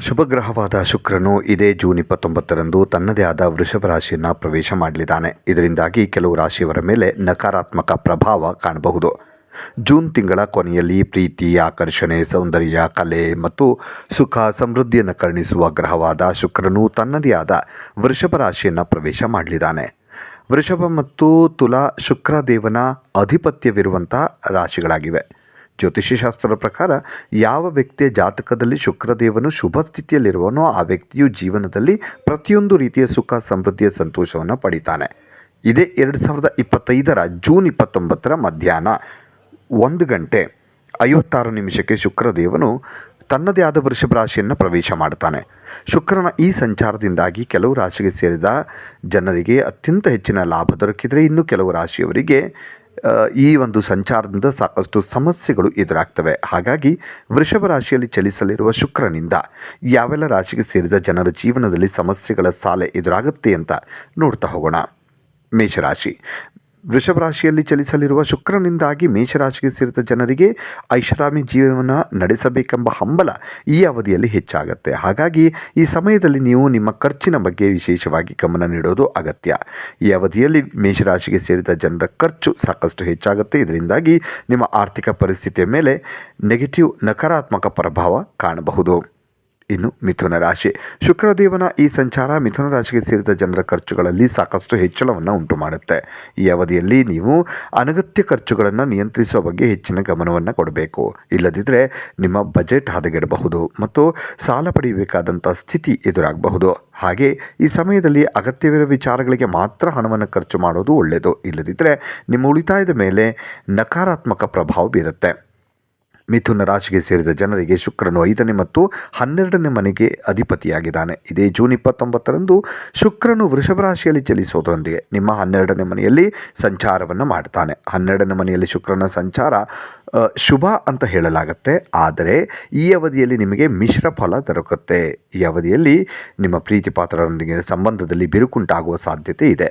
ಶುಭಗ್ರಹವಾದ ಶುಕ್ರನು ಇದೇ ಜೂನ್ ಇಪ್ಪತ್ತೊಂಬತ್ತರಂದು ತನ್ನದೇ ಆದ ವೃಷಭ ರಾಶಿಯನ್ನು ಪ್ರವೇಶ ಮಾಡಲಿದ್ದಾನೆ. ಇದರಿಂದಾಗಿ ಕೆಲವು ರಾಶಿಯವರ ಮೇಲೆ ನಕಾರಾತ್ಮಕ ಪ್ರಭಾವ ಕಾಣಬಹುದು. ಜೂನ್ ತಿಂಗಳ ಕೊನೆಯಲ್ಲಿ ಪ್ರೀತಿ, ಆಕರ್ಷಣೆ, ಸೌಂದರ್ಯ, ಕಲೆ ಮತ್ತು ಸುಖ ಸಮೃದ್ಧಿಯನ್ನು ಕರುಣಿಸುವ ಗ್ರಹವಾದ ಶುಕ್ರನು ತನ್ನದೇ ಆದ ವೃಷಭ ರಾಶಿಯನ್ನು ಪ್ರವೇಶ ಮಾಡಲಿದ್ದಾನೆ. ವೃಷಭ ಮತ್ತು ತುಲಾ ಶುಕ್ರದೇವನ ಆಧಿಪತ್ಯವಿರುವಂಥ ರಾಶಿಗಳಾಗಿವೆ. ಜ್ಯೋತಿಷ್ಯಶಾಸ್ತ್ರದ ಪ್ರಕಾರ ಯಾವ ವ್ಯಕ್ತಿಯ ಜಾತಕದಲ್ಲಿ ಶುಕ್ರದೇವನು ಶುಭ ಸ್ಥಿತಿಯಲ್ಲಿರುವನೋ ಆ ವ್ಯಕ್ತಿಯು ಜೀವನದಲ್ಲಿ ಪ್ರತಿಯೊಂದು ರೀತಿಯ ಸುಖ, ಸಮೃದ್ಧಿಯ ಸಂತೋಷವನ್ನು ಪಡಿತಾನೆ. ಇದೇ ಎರಡು ಸಾವಿರದ ಇಪ್ಪತ್ತೈದರ ಜೂನ್ ಇಪ್ಪತ್ತೊಂಬತ್ತರ ಮಧ್ಯಾಹ್ನ ಒಂದು ಗಂಟೆ ಐವತ್ತಾರು ನಿಮಿಷಕ್ಕೆ ಶುಕ್ರದೇವನು ತನ್ನದೇ ಆದ ವೃಷಭ ರಾಶಿಯನ್ನು ಪ್ರವೇಶ ಮಾಡ್ತಾನೆ. ಶುಕ್ರನ ಈ ಸಂಚಾರದಿಂದಾಗಿ ಕೆಲವು ರಾಶಿಗೆ ಸೇರಿದ ಜನರಿಗೆ ಅತ್ಯಂತ ಹೆಚ್ಚಿನ ಲಾಭ ದೊರಕಿದರೆ ಇನ್ನು ಕೆಲವು ರಾಶಿಯವರಿಗೆ ಈ ಒಂದು ಸಂಚಾರದಿಂದ ಸಾಕಷ್ಟು ಸಮಸ್ಯೆಗಳು ಎದುರಾಗ್ತವೆ. ಹಾಗಾಗಿ ವೃಷಭ ರಾಶಿಯಲ್ಲಿ ಚಲಿಸಲಿರುವ ಶುಕ್ರನಿಂದ ಯಾವೆಲ್ಲ ರಾಶಿಗೆ ಸೇರಿದ ಜನರ ಜೀವನದಲ್ಲಿ ಸಮಸ್ಯೆಗಳ ಸಾಲೆ ಎದುರಾಗುತ್ತೆ ಅಂತ ನೋಡ್ತಾ ಹೋಗೋಣ. ಮೇಷರಾಶಿ. ವೃಷಭ ರಾಶಿಯಲ್ಲಿ ಚಲಿಸಲಿರುವ ಶುಕ್ರನಿಂದಾಗಿ ಮೇಷರಾಶಿಗೆ ಸೇರಿದ ಜನರಿಗೆ ಐಷಾರಾಮಿ ಜೀವನ ನಡೆಸಬೇಕೆಂಬ ಹಂಬಲ ಈ ಅವಧಿಯಲ್ಲಿ ಹೆಚ್ಚಾಗುತ್ತೆ. ಹಾಗಾಗಿ ಈ ಸಮಯದಲ್ಲಿ ನೀವು ನಿಮ್ಮ ಖರ್ಚಿನ ಬಗ್ಗೆ ವಿಶೇಷವಾಗಿ ಗಮನ ನೀಡೋದು ಅಗತ್ಯ. ಈ ಅವಧಿಯಲ್ಲಿ ಮೇಷರಾಶಿಗೆ ಸೇರಿದ ಜನರ ಖರ್ಚು ಸಾಕಷ್ಟು ಹೆಚ್ಚಾಗುತ್ತೆ. ಇದರಿಂದಾಗಿ ನಿಮ್ಮ ಆರ್ಥಿಕ ಪರಿಸ್ಥಿತಿಯ ಮೇಲೆ ನೆಗೆಟಿವ್ ನಕಾರಾತ್ಮಕ ಪ್ರಭಾವ ಕಾಣಬಹುದು. ಇನ್ನು ಮಿಥುನ ರಾಶಿ. ಶುಕ್ರದೇವನ ಈ ಸಂಚಾರ ಮಿಥುನ ರಾಶಿಗೆ ಸೇರಿದ ಜನರ ಖರ್ಚುಗಳಲ್ಲಿ ಸಾಕಷ್ಟು ಹೆಚ್ಚಳವನ್ನು ಉಂಟು ಮಾಡುತ್ತೆ. ಈ ಅವಧಿಯಲ್ಲಿ ನೀವು ಅನಗತ್ಯ ಖರ್ಚುಗಳನ್ನು ನಿಯಂತ್ರಿಸುವ ಬಗ್ಗೆ ಹೆಚ್ಚಿನ ಗಮನವನ್ನು ಕೊಡಬೇಕು. ಇಲ್ಲದಿದ್ದರೆ ನಿಮ್ಮ ಬಜೆಟ್ ಹದಗೆಡಬಹುದು ಮತ್ತು ಸಾಲ ಪಡೆಯಬೇಕಾದಂಥ ಸ್ಥಿತಿ ಎದುರಾಗಬಹುದು. ಹಾಗೆ ಈ ಸಮಯದಲ್ಲಿ ಅಗತ್ಯವಿರುವ ವಿಚಾರಗಳಿಗೆ ಮಾತ್ರ ಹಣವನ್ನು ಖರ್ಚು ಮಾಡೋದು ಒಳ್ಳೆಯದು ಇಲ್ಲದಿದ್ದರೆ ನಿಮ್ಮ ಉಳಿತಾಯದ ಮೇಲೆ ನಕಾರಾತ್ಮಕ ಪ್ರಭಾವ ಬೀರುತ್ತೆ. ಮಿಥುನ ರಾಶಿಗೆ ಸೇರಿದ ಜನರಿಗೆ ಶುಕ್ರನು ಐದನೇ ಮತ್ತು ಹನ್ನೆರಡನೇ ಮನೆಗೆ ಅಧಿಪತಿಯಾಗಿದ್ದಾನೆ. ಇದೇ ಜೂನ್ ಇಪ್ಪತ್ತೊಂಬತ್ತರಂದು ಶುಕ್ರನು ವೃಷಭ ರಾಶಿಯಲ್ಲಿ ಚಲಿಸೋದರೊಂದಿಗೆ ನಿಮ್ಮ ಹನ್ನೆರಡನೇ ಮನೆಯಲ್ಲಿ ಸಂಚಾರವನ್ನು ಮಾಡ್ತಾನೆ. ಹನ್ನೆರಡನೇ ಮನೆಯಲ್ಲಿ ಶುಕ್ರನ ಸಂಚಾರ ಶುಭ ಅಂತ ಹೇಳಲಾಗುತ್ತೆ. ಆದರೆ ಈ ಅವಧಿಯಲ್ಲಿ ನಿಮಗೆ ಮಿಶ್ರ ಫಲ ದೊರಕುತ್ತೆ. ಈ ಅವಧಿಯಲ್ಲಿ ನಿಮ್ಮ ಪ್ರೀತಿ ಪಾತ್ರರೊಂದಿಗೆ ಸಂಬಂಧದಲ್ಲಿ ಬಿರುಕುಂಟಾಗುವ ಸಾಧ್ಯತೆ ಇದೆ.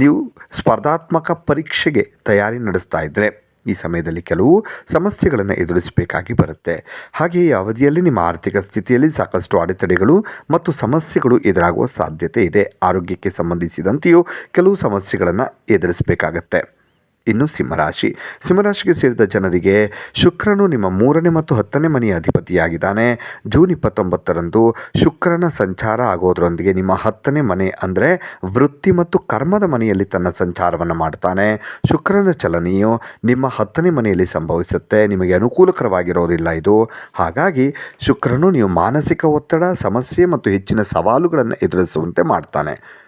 ನೀವು ಸ್ಪರ್ಧಾತ್ಮಕ ಪರೀಕ್ಷೆಗೆ ತಯಾರಿ ನಡೆಸ್ತಾ ಇದ್ದರೆ ಈ ಸಮಯದಲ್ಲಿ ಕೆಲವು ಸಮಸ್ಯೆಗಳನ್ನು ಎದುರಿಸಬೇಕಾಗಿ ಬರುತ್ತೆ. ಹಾಗೆಯೇ ಈ ಅವಧಿಯಲ್ಲಿ ನಿಮ್ಮ ಆರ್ಥಿಕ ಸ್ಥಿತಿಯಲ್ಲಿ ಸಾಕಷ್ಟು ಅಡೆತಡೆಗಳು ಮತ್ತು ಸಮಸ್ಯೆಗಳು ಎದುರಾಗುವ ಸಾಧ್ಯತೆ ಇದೆ. ಆರೋಗ್ಯಕ್ಕೆ ಸಂಬಂಧಿಸಿದಂತೆಯೂ ಕೆಲವು ಸಮಸ್ಯೆಗಳನ್ನು ಎದುರಿಸಬೇಕಾಗತ್ತೆ. ಇನ್ನು ಸಿಂಹರಾಶಿ. ಸಿಂಹರಾಶಿಗೆ ಸೇರಿದ ಜನರಿಗೆ ಶುಕ್ರನು ನಿಮ್ಮ ಮೂರನೇ ಮತ್ತು ಹತ್ತನೇ ಮನೆಯ ಅಧಿಪತಿಯಾಗಿದ್ದಾನೆ. ಜೂನ್ ಇಪ್ಪತ್ತೊಂಬತ್ತರಂದು ಶುಕ್ರನ ಸಂಚಾರ ಆಗೋದರೊಂದಿಗೆ ನಿಮ್ಮ ಹತ್ತನೇ ಮನೆ ಅಂದರೆ ವೃತ್ತಿ ಮತ್ತು ಕರ್ಮದ ಮನೆಯಲ್ಲಿ ತನ್ನ ಸಂಚಾರವನ್ನು ಮಾಡ್ತಾನೆ. ಶುಕ್ರನ ಚಲನೆಯು ನಿಮ್ಮ ಹತ್ತನೇ ಮನೆಯಲ್ಲಿ ಸಂಭವಿಸುತ್ತೆ. ನಿಮಗೆ ಅನುಕೂಲಕರವಾಗಿರೋದಿಲ್ಲ ಇದು. ಹಾಗಾಗಿ ಶುಕ್ರನು ನೀವು ಮಾನಸಿಕ ಒತ್ತಡ, ಸಮಸ್ಯೆ ಮತ್ತು ಹೆಚ್ಚಿನ ಸವಾಲುಗಳನ್ನು ಎದುರಿಸುವಂತೆ ಮಾಡ್ತಾನೆ.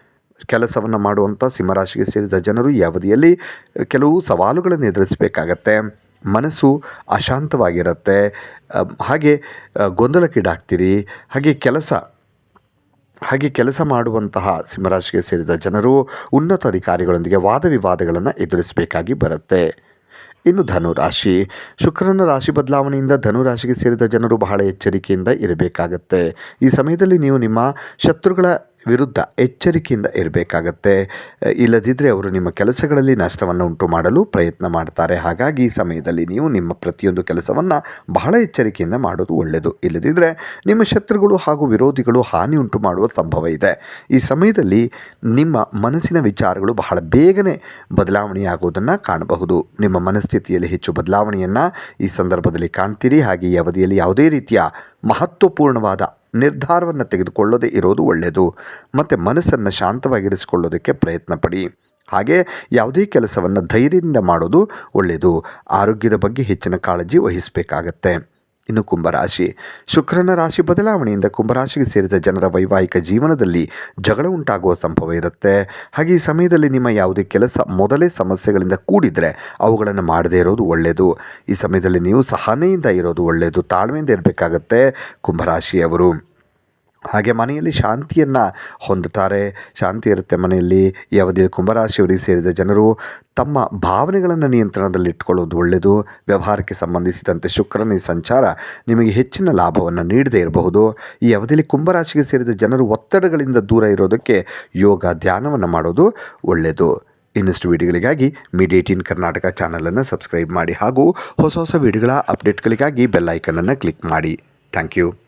ಕೆಲಸವನ್ನು ಮಾಡುವಂಥ ಸಿಂಹರಾಶಿಗೆ ಸೇರಿದ ಜನರು ಈ ಅವಧಿಯಲ್ಲಿ ಕೆಲವು ಸವಾಲುಗಳನ್ನು ಎದುರಿಸಬೇಕಾಗತ್ತೆ. ಮನಸ್ಸು ಅಶಾಂತವಾಗಿರುತ್ತೆ. ಹಾಗೆ ಗೊಂದಲಕ್ಕೀಡಾಗ್ತೀರಿ. ಹಾಗೆ ಕೆಲಸ ಹಾಗೆ ಕೆಲಸ ಮಾಡುವಂತಹ ಸಿಂಹರಾಶಿಗೆ ಸೇರಿದ ಜನರು ಉನ್ನತ ಅಧಿಕಾರಿಗಳೊಂದಿಗೆ ವಾದ ವಿವಾದಗಳನ್ನು ಎದುರಿಸಬೇಕಾಗಿ ಬರುತ್ತೆ. ಇನ್ನು ಧನುರಾಶಿ, ಶುಕ್ರನ ರಾಶಿ ಬದಲಾವಣೆಯಿಂದ ಧನುರಾಶಿಗೆ ಸೇರಿದ ಜನರು ಬಹಳ ಎಚ್ಚರಿಕೆಯಿಂದ ಇರಬೇಕಾಗತ್ತೆ. ಈ ಸಮಯದಲ್ಲಿ ನೀವು ನಿಮ್ಮ ಶತ್ರುಗಳ ವಿರುದ್ಧ ಎಚ್ಚರಿಕೆಯಿಂದ ಇರಬೇಕಾಗತ್ತೆ. ಇಲ್ಲದಿದ್ದರೆ ಅವರು ನಿಮ್ಮ ಕೆಲಸಗಳಲ್ಲಿ ನಷ್ಟವನ್ನು ಉಂಟು ಮಾಡಲು ಪ್ರಯತ್ನ ಮಾಡ್ತಾರೆ. ಹಾಗಾಗಿ ಈ ಸಮಯದಲ್ಲಿ ನೀವು ನಿಮ್ಮ ಪ್ರತಿಯೊಂದು ಕೆಲಸವನ್ನು ಬಹಳ ಎಚ್ಚರಿಕೆಯಿಂದ ಮಾಡೋದು ಒಳ್ಳೆಯದು. ಇಲ್ಲದಿದ್ದರೆ ನಿಮ್ಮ ಶತ್ರುಗಳು ಹಾಗೂ ವಿರೋಧಿಗಳು ಹಾನಿ ಉಂಟು ಮಾಡುವ ಸಂಭವ ಇದೆ. ಈ ಸಮಯದಲ್ಲಿ ನಿಮ್ಮ ಮನಸ್ಸಿನ ವಿಚಾರಗಳು ಬಹಳ ಬೇಗನೆ ಬದಲಾವಣೆಯಾಗುವುದನ್ನು ಕಾಣಬಹುದು. ನಿಮ್ಮ ಮನಸ್ಥಿತಿಯಲ್ಲಿ ಹೆಚ್ಚು ಬದಲಾವಣೆಯನ್ನು ಈ ಸಂದರ್ಭದಲ್ಲಿ ಕಾಣ್ತೀರಿ. ಹಾಗೆ ಈ ಅವಧಿಯಲ್ಲಿ ಯಾವುದೇ ರೀತಿಯ ಮಹತ್ವಪೂರ್ಣವಾದ ನಿರ್ಧಾರವನ್ನು ತೆಗೆದುಕೊಳ್ಳದೆ ಇರೋದು ಒಳ್ಳೆಯದು ಮತ್ತು ಮನಸ್ಸನ್ನು ಶಾಂತವಾಗಿರಿಸಿಕೊಳ್ಳೋದಕ್ಕೆ ಪ್ರಯತ್ನ ಪಡಿ ಹಾಗೆ ಯಾವುದೇ ಕೆಲಸವನ್ನು ಧೈರ್ಯದಿಂದ ಮಾಡೋದು ಒಳ್ಳೆಯದು ಆರೋಗ್ಯದ ಬಗ್ಗೆ ಹೆಚ್ಚಿನ ಕಾಳಜಿ ವಹಿಸಬೇಕಾಗತ್ತೆ. ಇನ್ನು ಕುಂಭರಾಶಿ. ಶುಕ್ರನ ರಾಶಿ ಬದಲಾವಣೆಯಿಂದ ಕುಂಭರಾಶಿಗೆ ಸೇರಿದ ಜನರ ವೈವಾಹಿಕ ಜೀವನದಲ್ಲಿ ಜಗಳ ಉಂಟಾಗುವ ಸಂಭವ ಇರುತ್ತೆ. ಹಾಗೆ ಈ ಸಮಯದಲ್ಲಿ ನಿಮ್ಮ ಯಾವುದೇ ಕೆಲಸ ಮೊದಲೇ ಸಮಸ್ಯೆಗಳಿಂದ ಕೂಡಿದರೆ ಅವುಗಳನ್ನು ಮಾಡದೇ ಇರೋದು ಒಳ್ಳೆಯದು ಈ ಸಮಯದಲ್ಲಿ ನೀವು ಸಹನೆಯಿಂದ ಇರೋದು ಒಳ್ಳೆಯದು ತಾಳ್ಮೆಯಿಂದ ಇರಬೇಕಾಗತ್ತೆ ಕುಂಭರಾಶಿಯವರು. ಹಾಗೆ ಮನೆಯಲ್ಲಿ ಶಾಂತಿಯನ್ನು ಹೊಂದುತ್ತಾರೆ. ಶಾಂತಿ ಇರುತ್ತೆ ಮನೆಯಲ್ಲಿ. ಯಾವುದೇ ಕುಂಭರಾಶಿಯವರಿಗೆ ಸೇರಿದ ಜನರು ತಮ್ಮ ಭಾವನೆಗಳನ್ನು ನಿಯಂತ್ರಣದಲ್ಲಿಟ್ಕೊಳ್ಳೋದು ಒಳ್ಳೆಯದು. ವ್ಯವಹಾರಕ್ಕೆ ಸಂಬಂಧಿಸಿದಂತೆ ಶುಕ್ರನ ಈ ಸಂಚಾರ ನಿಮಗೆ ಹೆಚ್ಚಿನ ಲಾಭವನ್ನು ನೀಡದೇ ಇರಬಹುದು. ಈ ಅವಧಿಯಲ್ಲಿ ಕುಂಭರಾಶಿಗೆ ಸೇರಿದ ಜನರು ಒತ್ತಡಗಳಿಂದ ದೂರ ಇರೋದಕ್ಕೆ ಯೋಗ ಧ್ಯಾನವನ್ನು ಮಾಡೋದು ಒಳ್ಳೆಯದು. ಇನ್ನಷ್ಟು ವಿಡಿಯೋಗಳಿಗಾಗಿ ಇನ್ ಕರ್ನಾಟಕ ಚಾನಲನ್ನು ಸಬ್ಸ್ಕ್ರೈಬ್ ಮಾಡಿ ಹಾಗೂ ಹೊಸ ಹೊಸ ವಿಡಿಯೋಗಳ ಅಪ್ಡೇಟ್ಗಳಿಗಾಗಿ ಬೆಲ್ಲೈಕನನ್ನು ಕ್ಲಿಕ್ ಮಾಡಿ. Thank you.